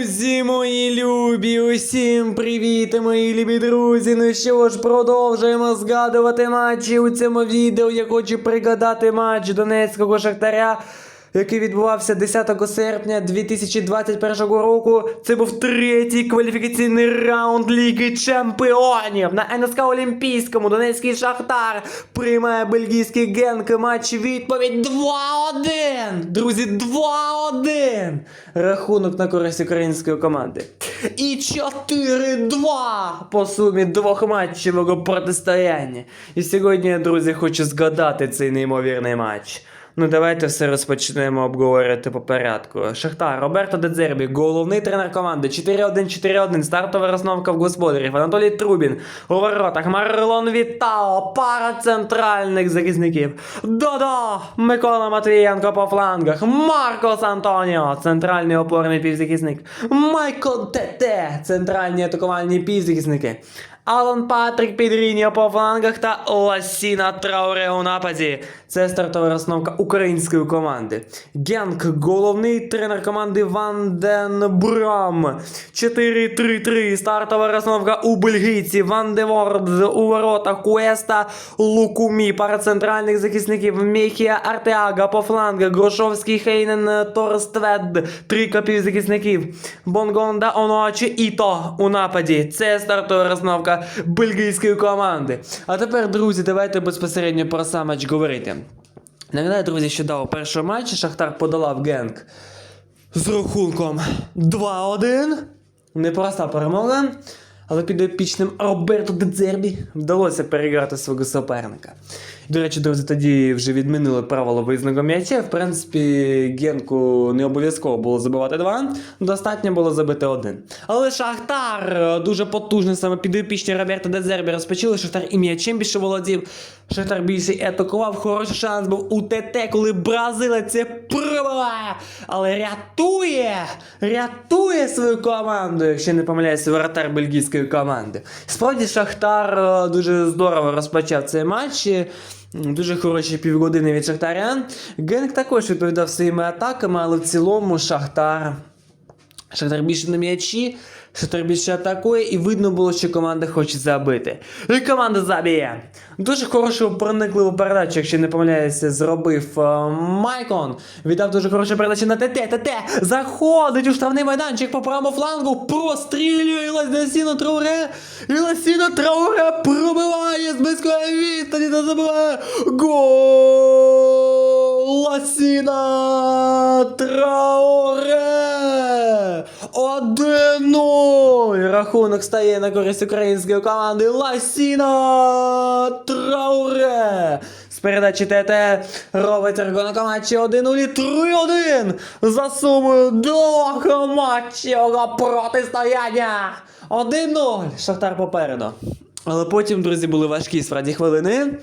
Друзі, мої любі, усім привіт, мої любі друзі. Ну що ж, продовжуємо згадувати матчі у цьому відео. Я хочу пригадати матч Донецького Шахтаря, який відбувався 10 серпня 2021 року. Це був третій кваліфікаційний раунд Ліги Чемпіонів. На НСК Олімпійському Донецький Шахтар приймає бельгійський генк. Матч відповідь 2-1. Друзі, 2-1. Рахунок на користь української команди. І 4-2 по сумі двох матчевого протистояння. І сьогодні, друзі, хочу згадати цей неймовірний матч. Ну, давайте все розпочнемо обговорювати по порядку. Шахтар, Роберто Дедзербі, головний тренер команди. 4-1-4-1, стартова розновка в господарів. Анатолій Трубін у воротах. Марлон Вітао, пара центральних захисників. Додо! Микола Матвієнко по флангах. Маркос Антоніо, центральний опорний півзахисник. Майкл Тете, центральні атакувальні півзахисники. Алан Патрік Підріньо по флангах та Ласіна Трауре у нападі. Це стартова розновка української команди. Генк, головний тренер команди Ван Ден Брам. 4-3-3. Стартова розновка у бельгійці. Ван де Ворд у воротах. Куеста Лукумі. Пара центральних захисників. Мехія Артеага по флангах. Грошовський Хейнен Торствед. Три Трійка півзахисників. Бонгонда Оночі Іто у нападі. Це стартова розновка бельгійської команди. А тепер, друзі, давайте безпосередньо про сам матч говорити. Нагадаю, друзі, що дав у першому матчі Шахтар подолав Генк з рахунком 2-1. Непроста перемога. Але підопічним Роберто Дедзербі вдалося переграти свого суперника. До речі, друзі, тоді вже відмінили правило виїзного м'яча. В принципі, Генку не обов'язково було забивати два, достатньо було забити один. Але Шахтар дуже потужний, саме підопічні Роберто Дедзербі розпочали. Шахтар і м'ячем більше володів. Шахтар більше атакував. Хороший шанс був у ТТ, коли бразилець пробиває. Але рятує, рятує свою команду, якщо не помиляюся, воротар бельгійської команди. Справді Шахтар е, дуже здорово розпочав цей матч. Дуже хороші півгодини від Шахтаря. Генк також відповідав своїми атаками, але в цілому Шахтар. Шахтар більше на м'ячі, Шахтар більше атакує, і видно було, що команда хоче забити. І команда заб'є. Дуже хорошу проникливу передачу, якщо не помиляюся, зробив е, Майкон. Віддав дуже хорошу передачу на ТТ. ТТ заходить у штрафний майданчик по правому флангу, прострілює і Ласіно Трауре. І Ласіно Трауре пробиває з близької відстані та забиває гол Ласіна Трауре. 1-0. Рахунок стає на користь української команди Ласіна Трауре. З передачі ТТ робить рахунок матчі 1-0 3-1 за сумою двох матчів протистояння. 1-0. Шахтар попереду. Але потім, друзі, були важкі справді хвилини.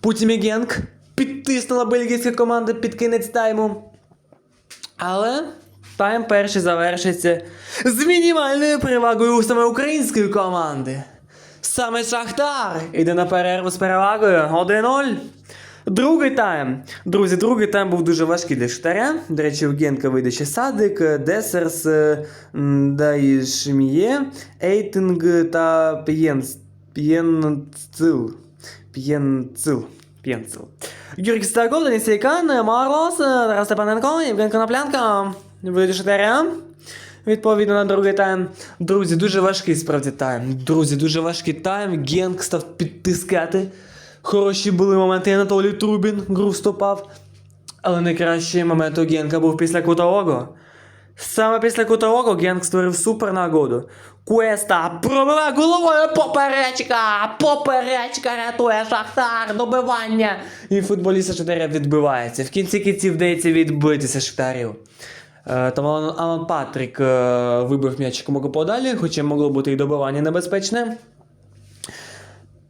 Потім і Генк підтиснула бельгійська команда під кінець тайму. Але тайм перший завершиться з мінімальною перевагою саме української команди. Саме Шахтар іде на перерву з перевагою 1-0. Другий тайм. Друзі, другий тайм був дуже важкий для Шахтаря. До речі, в Генка вийде ще Садик, Десерс, е, Дайшміє, Ейтинг та П'єнц. П'єнцил. П'єнцил. П'єнцил. Юрій Стагов, Денис Сейкан, Марлос, Тарас Степаненко, Євген Коноплянка. Шахтаря. Відповідно на другий тайм. Друзі, дуже важкий справді тайм. Друзі, дуже важкий тайм. Генк став підтискати. Хороші були моменти. Анатолій Трубін гру вступав. Але найкращий момент у Генка був після кутового. Саме після кутового Генк створив супер нагоду. Куеста пробиває головою поперечка! Поперечка рятує Шахтар, добивання! І футболіст Шахтаря відбивається. В кінці кінців вдається відбитися Шахтарів. Е, Там Алан, Патрік е, вибив м'яч якомога подалі, хоча могло бути і добивання небезпечне.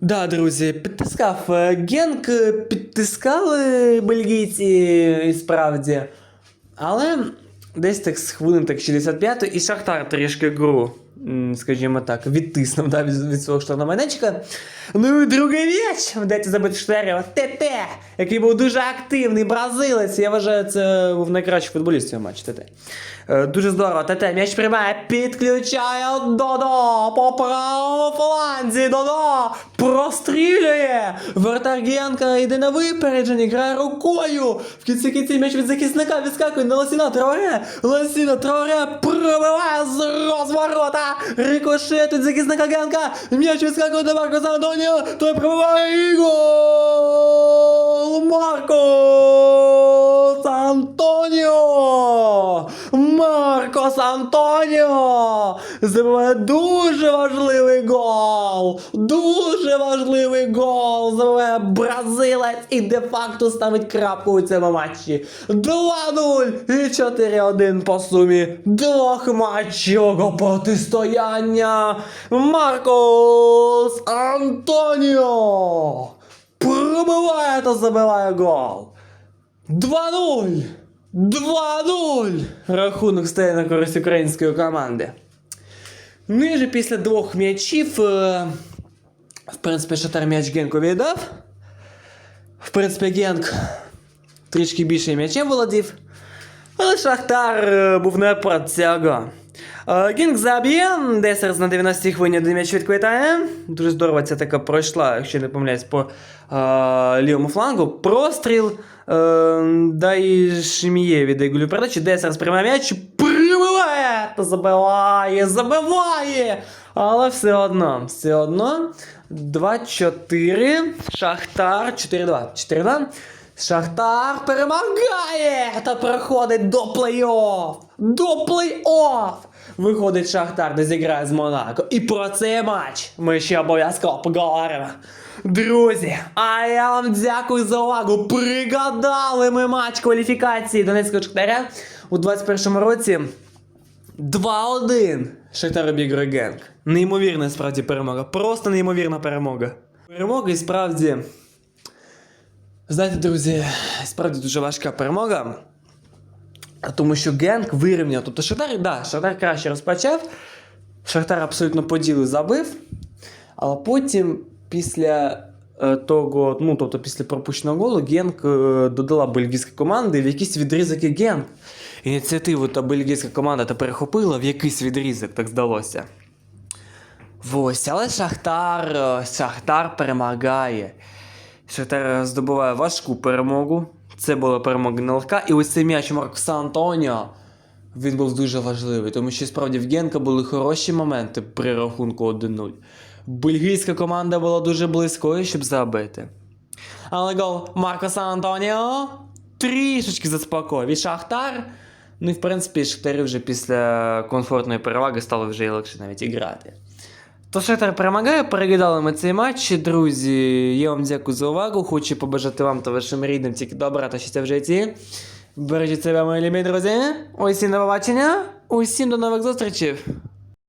Да, друзі, підтискав е, Генк, підтискали бельгійці і справді. Але десь так з хвилин так 65 і Шахтар трішки гру, скажімо так, відтиснув да, від, від свого штрафного майданчика. Ну і другий м'яч вдається забити Штарєва. ТТ, який був дуже активний бразилець. Я вважаю, це був найкращий футболіст цього матчу ТТ. Е, Дуже здорово. ТТ м'яч приймає, підключає Додо по правому фланзі. Додо прострілює. Вратар йде на випередження, грає рукою. В кінці кінці м'яч від захисника відскакує на Лосіна Траоре. Лосіна Траоре пробиває з розворота. Рикошет від захисника Генка. М'яч відскакує до Маркоса Антоніо. Той пробиває і гол! Маркос Антоніо! Маркос Антоніо! Забиває дуже важливий гол! Дуже важливий гол! Забиває бразилець і де-факто ставить крапку у цьому матчі. 2-0 і 4-1 по сумі двох матчового протистояння. Маркос Антоніо! Пробиває та забиває гол. 2-0! 2-0! Рахунок стає на користь української команди. Ну і же після двох м'ячів, е, в принципі, Шатар м'яч Генку віддав. В принципі, Генк трішки більше м'ячем володів. Але Шахтар е, був не про цього. Е, Гінк заб'є, Десерс на 90-й хвилині один м'яч відквитає. Дуже здорово ця така пройшла, якщо не помиляюсь, по е, лівому флангу. Простріл. Е, дай Шміє віддає голю передачі. Десерс приймає м'яч, прибиває! Та забиває, забиває! Але все одно, все одно. 2-4. Шахтар 4-2. 4-2. Шахтар перемагає та переходить до плей-офф. До плей-офф. Виходить Шахтар, де зіграє з Монако. І про цей матч ми ще обов'язково поговоримо. Друзі, а я вам дякую за увагу. Пригадали ми матч кваліфікації Донецького Шахтаря у 21-му році. 2-1. Шахтар обігрує Генк. Неймовірна справді перемога. Просто неймовірна перемога. Перемога і справді. Знаєте, друзі, справді дуже важка перемога. Тому що Генк вирівняв. Тобто Шахтар, да, Шахтар краще розпочав. Шахтар абсолютно по ділу забив. Але потім, після е, того, ну, тобто після пропущеного голу, Генк е, додала бельгійська команда в якийсь відрізок і Генк. Ініціативу та бельгійська команда та перехопила в якийсь відрізок, так здалося. Ось, але Шахтар, е, Шахтар перемагає. Шахтар здобуває важку перемогу. Це була перемога легка. І ось цей м'яч Маркоса Антоніо. Він був дуже важливий, тому що справді в Генка були хороші моменти при рахунку 1-0. Бельгійська команда була дуже близькою, щоб забити. Але гол Маркоса Антоніо трішечки заспокоїв. Шахтар. Ну і в принципі, Шахтарі вже після комфортної переваги стало вже і легше навіть і грати. То Шахтар перемагає, переглядали ми цей матч. Друзі, я вам дякую за увагу. Хочу побажати вам та вашим рідним тільки добра та щастя в житті. Бережіть себе, мої любі друзі. Усім до побачення. Усім до нових зустрічей.